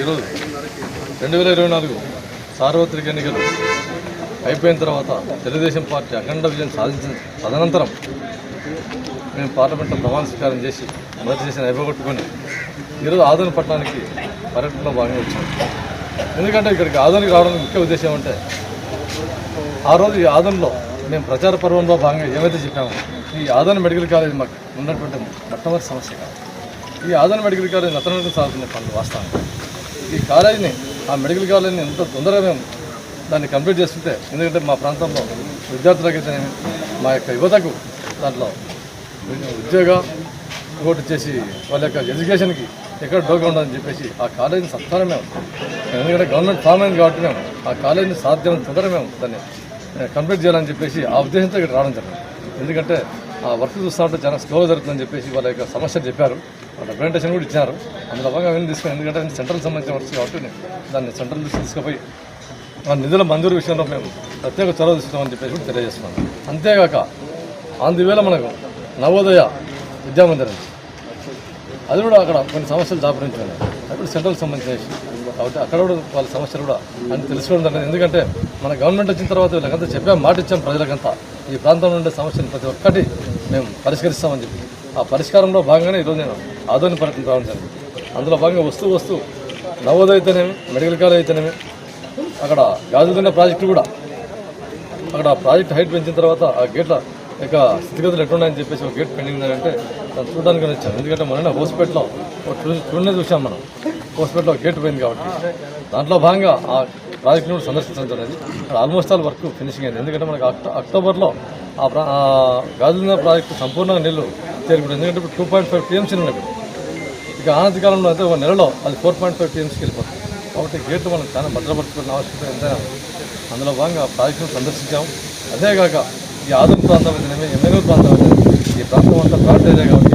ఈరోజు రెండు వేల ఇరవై నాలుగు సార్వత్రిక ఎన్నికలు అయిపోయిన తర్వాత తెలుగుదేశం పార్టీ అఖండ విజయం సాధించిన తదనంతరం మేము పార్లమెంట్లో ప్రమాణ స్వీకారం చేసి మొదటి చేసిన అయిపోగొట్టుకొని ఈరోజు ఆదోని పట్టణానికి పర్యటనలో భాగంగా వచ్చాము ఎందుకంటే ఇక్కడికి ఆదోనికి రావడానికి ముఖ్య ఉద్దేశం అంటే ఆ రోజు ఈ ఆదోన్లో మేము ప్రచార పర్వంలో భాగంగా ఏమైతే చెప్పామో ఈ ఆదోని మెడికల్ కాలేజ్ మాకు ఉన్నటువంటి మొట్టమొదటి సమస్య కాదు. ఈ ఆదోని మెడికల్ కాలేజ్ నతనంగా సాగుతున్న పనులు వాస్తవం. ఈ కాలేజీని ఆ మెడికల్ కాలేజీని ఎంత తొందరగా మేము దాన్ని కంప్లీట్ చేస్తుంటే ఎందుకంటే మా ప్రాంతంలో విద్యార్థులకైతేనేమి మా యొక్క యువతకు దాంట్లో ఉద్యోగ ఇంకోటి చేసి వాళ్ళ యొక్క ఎడ్యుకేషన్కి ఎక్కడ డోగా ఉండదని చెప్పేసి ఆ కాలేజీని సత్తానే మేము ఎందుకంటే గవర్నమెంట్ ఫామ్ అయింది కాబట్టి మేము ఆ కాలేజీని సాధ్యం తొందరగా మేము దాన్ని కంప్లీట్ చేయాలని చెప్పేసి ఆ ఉద్దేశంతో ఇక్కడ రావడం జరిగింది. ఎందుకంటే వర్క్ చూస్తామంటే చాలా స్లోగా జరుగుతుందని చెప్పేసి వాళ్ళ యొక్క సమస్యలు చెప్పారు. వాళ్ళ రిప్రజెంటేషన్ కూడా ఇచ్చారు. అందులో భాగంగా అవన్నీ తీసుకుని ఎందుకంటే సెంట్రల్ సంబంధించిన వర్క్స్ కాబట్టి దాన్ని సెంట్రల్ దృష్టి తీసుకుపోయి మన నిధుల మంజూరు విషయంలో మేము ప్రత్యేక చొరవ తీసుకుంటామని చెప్పేసి కూడా తెలియజేస్తున్నాం అంతేగాక అందువేళ మనకు నవోదయ విద్యామందిరం అది కూడా అక్కడ కొన్ని సమస్యలు దాపరించాయి అప్పుడు సెంట్రల్ సంబంధించిన కాబట్టి అక్కడ కూడా వాళ్ళ సమస్యలు కూడా అని తెలుసుకోవడం జరిగింది. ఎందుకంటే మన గవర్నమెంట్ వచ్చిన తర్వాత వీళ్ళకంతా చెప్పాం మాట ఇచ్చాం ప్రజలకంతా. ఈ ప్రాంతంలో ఉండే సమస్యలు ప్రతి ఒక్కటి మేము పరిష్కరిస్తామని చెప్పి. ఆ పరిష్కారంలో భాగంగానే ఈరోజు నేను ఆదోని పర్యటన రావడం అందులో భాగంగా వస్తూ వస్తూ నవోదయ అయితేనేమి మెడికల్ కాలేజ్ అయితేనేమి అక్కడ గాజుతున్న ప్రాజెక్టు కూడా. అక్కడ ప్రాజెక్ట్ హైట్ పెంచిన తర్వాత ఆ గేట్ల యొక్క స్థితిగతులు ఎట్లున్నాయని చెప్పేసి ఒక గేట్ పెండింగ్ అంటే దాన్ని చూడడానికి వచ్చాను ఎందుకంటే మొన్న హోస్పిటల్లో చూడనే చూసాం మనం. హోస్పిటల్లో గేట్ పోయింది కాబట్టి. దాంట్లో భాగంగా ఆ ప్రాజెక్ట్ని కూడా సందర్శించడం జరిగింది. ఆల్మోస్ట్ ఆల్ వర్క్ ఫినిషింగ్ అయింది. ఎందుకంటే మనకు అక్టో అక్టోబర్లో ఆ ప్రా ప్రాజెక్టు సంపూర్ణంగా నీళ్ళు చేరుకుంటుంది ఎందుకంటే ఇప్పుడు టూ పాయింట్ ఫైవ్ టీఎంసీ ఉన్నాయి ఇక ఆనంద కాలంలో అయితే ఒక నెలలో అది ఫోర్ పాయింట్ ఫైవ్ టీఎంసీకి వెళ్ళిపోతుంది. కాబట్టి గేట్లు మనం చాలా భద్రపరచుకున్న ఆవశ్యకత ఎంతైనా అందులో భాగంగా ప్రాజెక్టును సందర్శించాము. అదేగాక ఈ ఆదం ప్రాంతం అయితేనేమి ఎమ్మెల్యే ప్రాంతం అయితేనేమి ఈ ప్రాంతం అంతా ప్రాంత ఏరియా కాబట్టి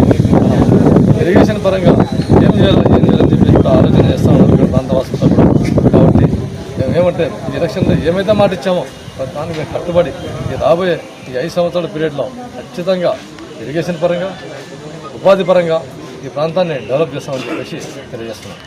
ఇరిగేషన్ పరంగా ఏం చేయాలి ఏం చేయాలని చెప్పి కూడా ఆలోచన చేస్తాము ఉన్నారు ఇక్కడ ప్రాంత వాసులతో కూడా. కాబట్టి మేమేమంటే ఈ ఎలక్షన్లో ఏమైతే మాట ఇచ్చామో దానికి మేము కట్టుబడి ఈ రాబోయే ఈ ఐదు సంవత్సరాల పీరియడ్లో ఖచ్చితంగా ఇరిగేషన్ పరంగా ఉపాధి పరంగా ఈ ప్రాంతాన్ని డెవలప్ చేస్తామని చెప్పేసి తెలియజేస్తున్నాం.